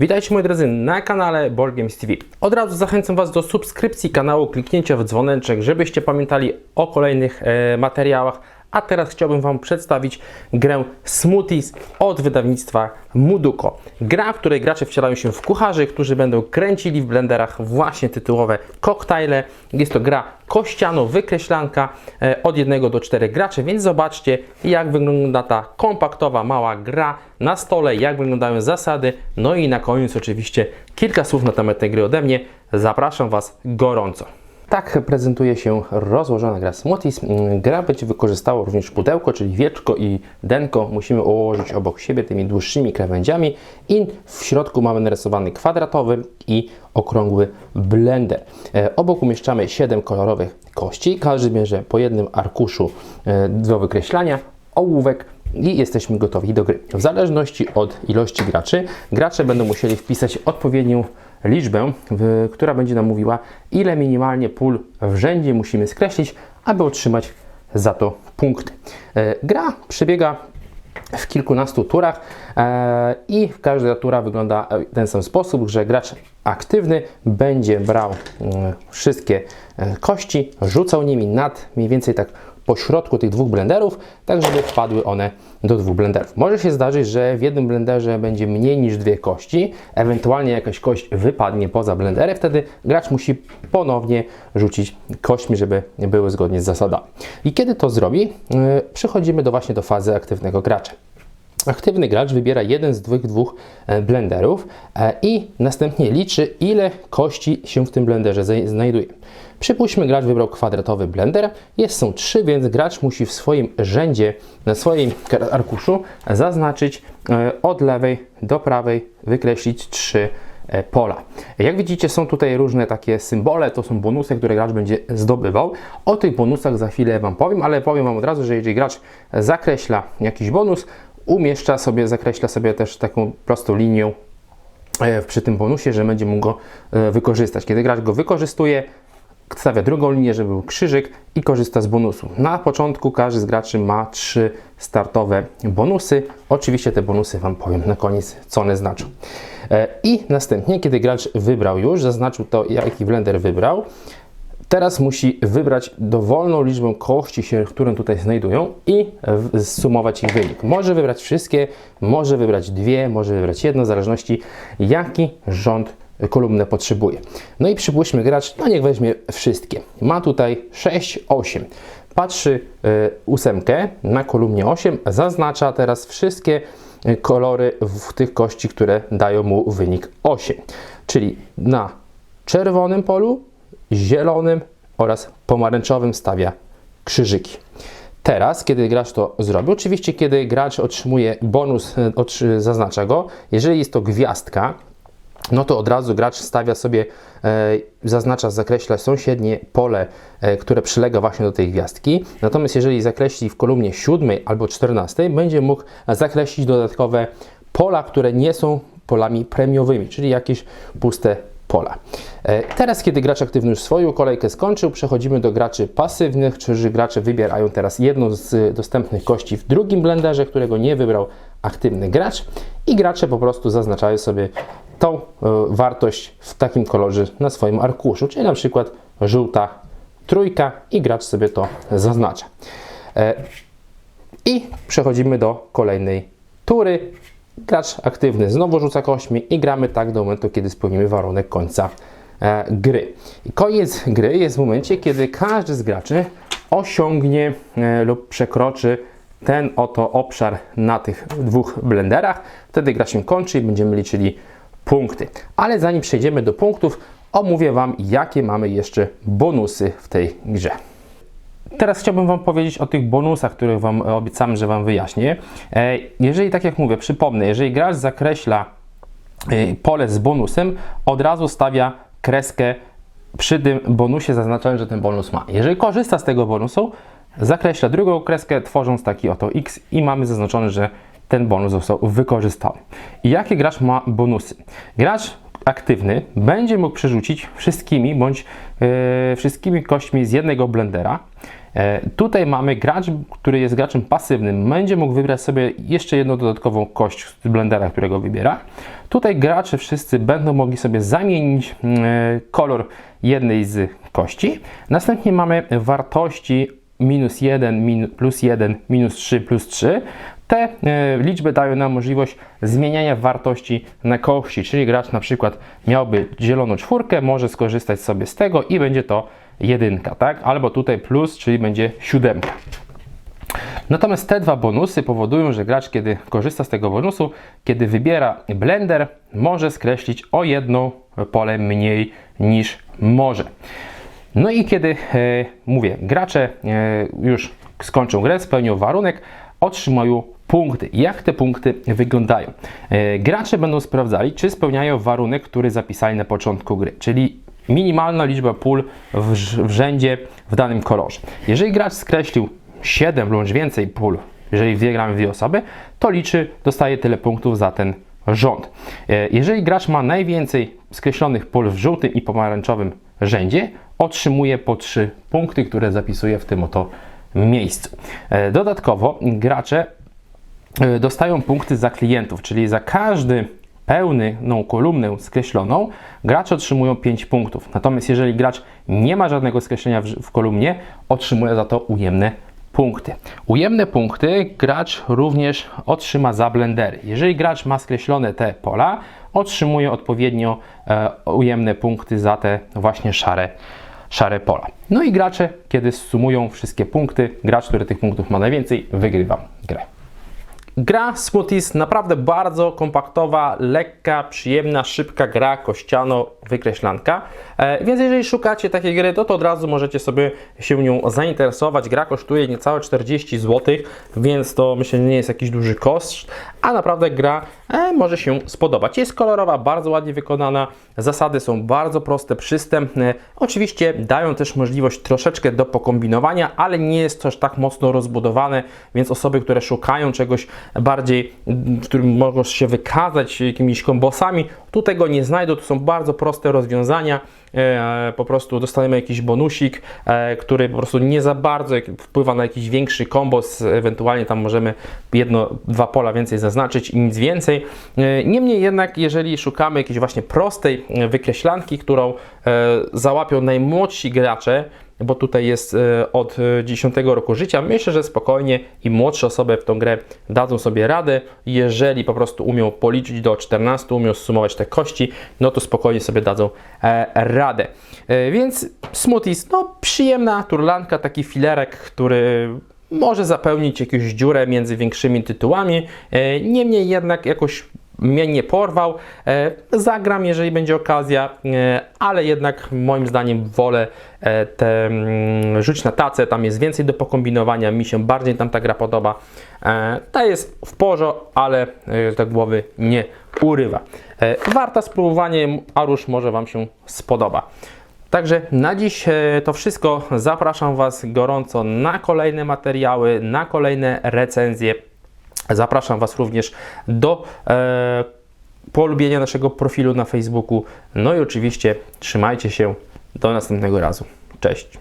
Witajcie moi drodzy na kanale Board Games TV. Od razu zachęcam Was do subskrypcji kanału, kliknięcia w dzwoneczek, żebyście pamiętali o kolejnych e, materiałach. A teraz chciałbym Wam przedstawić grę Smoothies od wydawnictwa Muduko. Gra, w której gracze wcielają się w kucharzy, którzy będą kręcili w blenderach właśnie tytułowe koktajle. Jest to gra kościano-wykreślanka e, od 1 do 4 graczy, więc zobaczcie jak wygląda ta kompaktowa, mała gra na stole, jak wyglądają zasady, no i na koniec oczywiście kilka słów na temat tej gry ode mnie. Zapraszam Was gorąco. Tak prezentuje się rozłożona gra Smoothies. Mm, Gra będzie wykorzystała również pudełko, czyli wieczko i denko. Musimy ułożyć obok siebie tymi dłuższymi krawędziami i w środku mamy narysowany kwadratowy i okrągły blender. E, Obok umieszczamy 7 kolorowych kości. Każdy bierze po jednym arkuszu e, do wykreślania, ołówek i jesteśmy gotowi do gry. W zależności od ilości graczy, gracze będą musieli wpisać odpowiednią liczbę, która będzie nam mówiła, ile minimalnie pól w rzędzie musimy skreślić, aby otrzymać za to punkty. E, gra przebiega w kilkunastu turach e, i każda tura wygląda w ten sam sposób, że gracz aktywny będzie brał mm, wszystkie e, kości, rzucał nimi nad mniej więcej tak po środku tych dwóch blenderów, tak żeby wpadły one do dwóch blenderów. Może się zdarzyć, że w jednym blenderze będzie mniej niż dwie kości, ewentualnie jakaś kość wypadnie poza blenderem, wtedy gracz musi ponownie rzucić kośćmi, żeby były zgodnie z zasadami. I kiedy to zrobi, yy, przechodzimy do właśnie do fazy aktywnego gracza. Aktywny gracz wybiera jeden z tych dwóch e, blenderów e, i następnie liczy, ile kości się w tym blenderze znajduje. Przypuśćmy, gracz wybrał kwadratowy blender, jest są trzy, więc gracz musi w swoim rzędzie, na swoim arkuszu zaznaczyć e, od lewej do prawej, wykreślić trzy pola. Jak widzicie, są tutaj różne takie symbole, to są bonusy, które gracz będzie zdobywał. O tych bonusach za chwilę Wam powiem, ale powiem Wam od razu, że jeżeli gracz zakreśla jakiś bonus, umieszcza sobie, zakreśla sobie też taką prostą linią e, przy tym bonusie, że będzie mógł go e, wykorzystać. Kiedy gracz go wykorzystuje, stawia drugą linię, żeby był krzyżyk i korzysta z bonusu. Na początku każdy z graczy ma trzy startowe bonusy. Oczywiście te bonusy Wam powiem na koniec, co one znaczą. E, I następnie, kiedy gracz wybrał już, zaznaczył to, jaki blender wybrał, Teraz musi wybrać dowolną liczbę kości, się, które tutaj znajdują i zsumować ich wynik. Może wybrać wszystkie, może wybrać dwie, może wybrać jedno, w zależności jaki rząd kolumnę potrzebuje. No i przypuśćmy gracz, no niech weźmie wszystkie. Ma tutaj 6, 8. Patrzy y, ósemkę na kolumnie 8, zaznacza teraz wszystkie y, kolory w tych kości, które dają mu wynik 8. Czyli na czerwonym polu zielonym oraz pomarańczowym stawia krzyżyki. Teraz, kiedy gracz to zrobi, oczywiście kiedy gracz otrzymuje bonus, e, zaznacza go, jeżeli jest to gwiazdka, no to od razu gracz stawia sobie, e, zaznacza, zakreśla sąsiednie pole, e, które przylega właśnie do tej gwiazdki. Natomiast jeżeli zakreśli w kolumnie 7 albo 14, będzie mógł zakreślić dodatkowe pola, które nie są polami premiowymi, czyli jakieś puste pola. E, Teraz, kiedy gracz aktywny już swoją kolejkę skończył, przechodzimy do graczy pasywnych, czyli gracze wybierają teraz jedną z dostępnych kości w drugim blenderze, którego nie wybrał aktywny gracz i gracze po prostu zaznaczają sobie tą e, wartość w takim kolorze na swoim arkuszu, czyli na przykład żółta trójka i gracz sobie to zaznacza. E, I przechodzimy do kolejnej tury. Gracz aktywny znowu rzuca kośćmi i gramy tak do momentu, kiedy spełnimy warunek końca e, gry. I koniec gry jest w momencie, kiedy każdy z graczy osiągnie e, lub przekroczy ten oto obszar na tych dwóch blenderach. Wtedy gra się kończy i będziemy liczyli punkty. Ale zanim przejdziemy do punktów, omówię Wam, jakie mamy jeszcze bonusy w tej grze. Teraz chciałbym Wam powiedzieć o tych bonusach, które Wam obiecałem, że Wam wyjaśnię. E, Jeżeli, tak jak mówię, przypomnę, jeżeli gracz zakreśla e, pole z bonusem, od razu stawia kreskę przy tym bonusie, zaznaczając, że ten bonus ma. Jeżeli korzysta z tego bonusu, zakreśla drugą kreskę, tworząc taki oto X i mamy zaznaczone, że ten bonus został wykorzystany. I jakie gracz ma bonusy? Gracz aktywny będzie mógł przerzucić wszystkimi bądź e, wszystkimi kośćmi z jednego blendera. E, tutaj mamy gracz, który jest graczem pasywnym, będzie mógł wybrać sobie jeszcze jedną dodatkową kość z blendera, którego wybiera. Tutaj gracze wszyscy będą mogli sobie zamienić e, kolor jednej z kości. Następnie mamy wartości minus 1, min, plus 1, minus 3, plus 3. Te e, liczby dają nam możliwość zmieniania wartości na kości, czyli gracz na przykład miałby zieloną czwórkę, może skorzystać sobie z tego i będzie to jedynka, tak? Albo tutaj plus, czyli będzie siódemka. Natomiast te dwa bonusy powodują, że gracz, kiedy korzysta z tego bonusu, kiedy wybiera blender, może skreślić o jedno pole mniej niż może. No i kiedy, e, mówię, gracze e, już skończą grę, spełnią warunek, otrzymają punkty. Jak te punkty wyglądają? E, gracze będą sprawdzali, czy spełniają warunek, który zapisali na początku gry, czyli minimalna liczba pól w, w rzędzie w danym kolorze. Jeżeli gracz skreślił 7 bądź więcej pól, jeżeli dwie gramy w dwie osoby, to liczy, dostaje tyle punktów za ten rząd. E, Jeżeli gracz ma najwięcej skreślonych pól w żółtym i pomarańczowym rzędzie, otrzymuje po 3 punkty, które zapisuje w tym oto miejscu. E, Dodatkowo gracze dostają punkty za klientów, czyli za każdy pełną kolumnę skreśloną, gracze otrzymują 5 punktów. Natomiast jeżeli gracz nie ma żadnego skreślenia w, w kolumnie, otrzymuje za to ujemne punkty. Ujemne punkty gracz również otrzyma za blendery. Jeżeli gracz ma skreślone te pola, otrzymuje odpowiednio e, ujemne punkty za te właśnie szare, szare pola. No i gracze, kiedy sumują wszystkie punkty, gracz, który tych punktów ma najwięcej, wygrywa grę. Gra Smoothies naprawdę bardzo kompaktowa, lekka, przyjemna, szybka gra kościano-wykreślanka. E, więc jeżeli szukacie takiej gry, to, to od razu możecie sobie się nią zainteresować. Gra kosztuje niecałe 40 zł, więc to myślę, że nie jest jakiś duży koszt, a naprawdę gra e, może się spodobać. Jest kolorowa, bardzo ładnie wykonana, zasady są bardzo proste, przystępne. Oczywiście dają też możliwość troszeczkę do pokombinowania, ale nie jest to aż tak mocno rozbudowane, więc osoby, które szukają czegoś bardziej, w którym mogą się wykazać jakimiś kombosami, tu tego nie znajdą. To są bardzo proste rozwiązania. E, po prostu dostaniemy jakiś bonusik, e, który po prostu nie za bardzo wpływa na jakiś większy kombos, ewentualnie tam możemy jedno, dwa pola więcej zaznaczyć i nic więcej. E, Niemniej jednak, jeżeli szukamy jakiejś właśnie prostej wykreślanki, którą załapią najmłodsi gracze, bo tutaj jest e, od e, 10 roku życia. Myślę, że spokojnie i młodsze osoby w tą grę dadzą sobie radę. Jeżeli po prostu umią policzyć do 14, umią sumować te kości, no to spokojnie sobie dadzą e, radę. E, Więc Smoothies, no przyjemna turlanka, taki filerek, który może zapełnić jakąś dziurę między większymi tytułami. E, Niemniej jednak jakoś mnie nie porwał. E, Zagram, jeżeli będzie okazja, e, ale jednak moim zdaniem wolę e, te mm, rzuć na tacę, tam jest więcej do pokombinowania, mi się bardziej tam ta gra podoba. Ta jest w porządku, ale te głowy nie urywa. Warta spróbowania, a róż może Wam się spodoba. Także na dziś to wszystko. Zapraszam Was gorąco na kolejne materiały, na kolejne recenzje. Zapraszam Was również do e, polubienia naszego profilu na Facebooku. No i oczywiście trzymajcie się. Do następnego razu. Cześć.